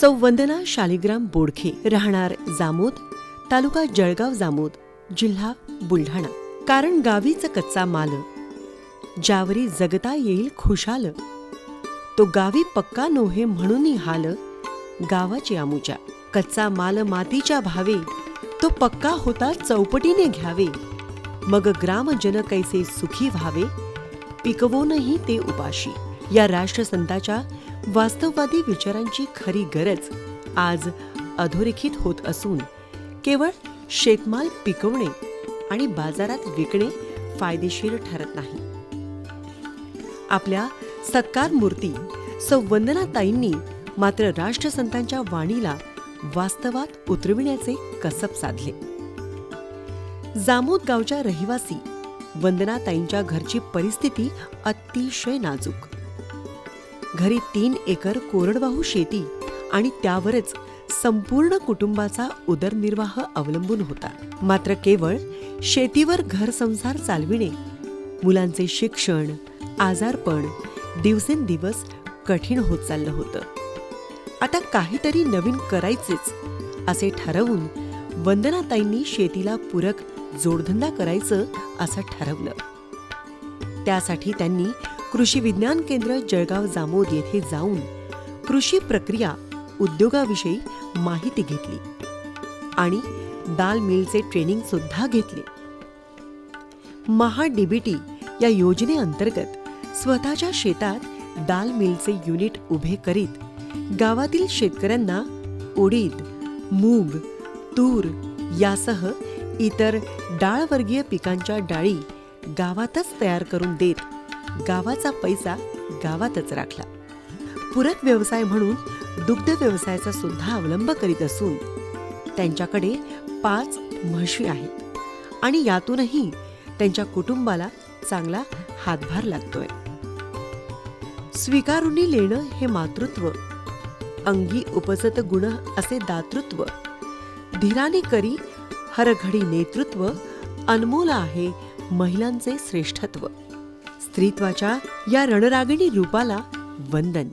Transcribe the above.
सौ वंदना शालिग्राम बोडखे राहणार जामोद तालुका जळगाव जामोद जिल्हा बुलढाणा. कारण गावीच कच्चा माल ज्यावरी जगता येईल खुशाल तो गावी पक्का नोहे म्हणून हाल गावाची आमुच्या. कच्चा माल मातीच्या भावे तो पक्का होता चौपटीने घ्यावे. मग ग्रामजन कैसे सुखी व्हावे पिकवूनही ते उपाशी. या राष्ट्रसंताच्या वास्तववादी विचारांची खरी गरज आज अधोरेखित होत असून केवळ शेतमाल पिकवणे आणि बाजारात विकणे फायदेशीर ठरत नाही. आपल्या सत्कार मूर्ती सौ वंदनाताईंनी मात्र राष्ट्रसंतांच्या वाणीला वास्तवात उतरविण्याचे कसब साधले. जामोद गावच्या रहिवासी वंदनाताईंच्या घरची परिस्थिती अतिशय नाजूक. घरी तीन एकर कोरडवाहू शेती आणि त्यावरच संपूर्ण कुटुंबाचा उदरनिर्वाह अवलंबून होता. मात्र केवळ शेतीवर घर संसार चालविणे मुलांचे शिक्षण आजारपण दिवसेंदिवस कठीण होत चाललं होतं. आता काहीतरी नवीन करायचेच असे ठरवून वंदनाताईंनी शेतीला पूरक जोडधंदा करायचं असं ठरवलं. त्यासाठी त्यांनी कृषी विज्ञान केंद्र जळगाव जामोद येथे जाऊन कृषी प्रक्रिया उद्योगाविषयी माहिती घेतली आणि दाल मिलचे ट्रेनिंग सुद्धा घेतले. महा डीबीटी या योजनेअंतर्गत स्वतःच्या शेतात दाल मिलचे युनिट उभे करीत गावातील शेतकऱ्यांना उडीद मूग तूर यासह इतर डाळवर्गीय पिकांच्या डाळी गावातच तयार करून देत गावाचा पैसा गावातच राखला. पूरक व्यवसाय म्हणून दुग्ध व्यवसायाचा सुद्धा अवलंब करीत असून त्यांच्याकडे पाच म्हशी आहेत आणि यातूनही त्यांच्या कुटुंबाला चांगला हातभार लागतोय. स्वीकारुनी लेणं हे मातृत्व अंगी उपजत गुण असे दातृत्व धीराने करी हरघडी नेतृत्व अनमोल आहे महिलांचे श्रेष्ठत्व. स्त्रीत्वाच्या या रणरागिणी रूपाला वंदन.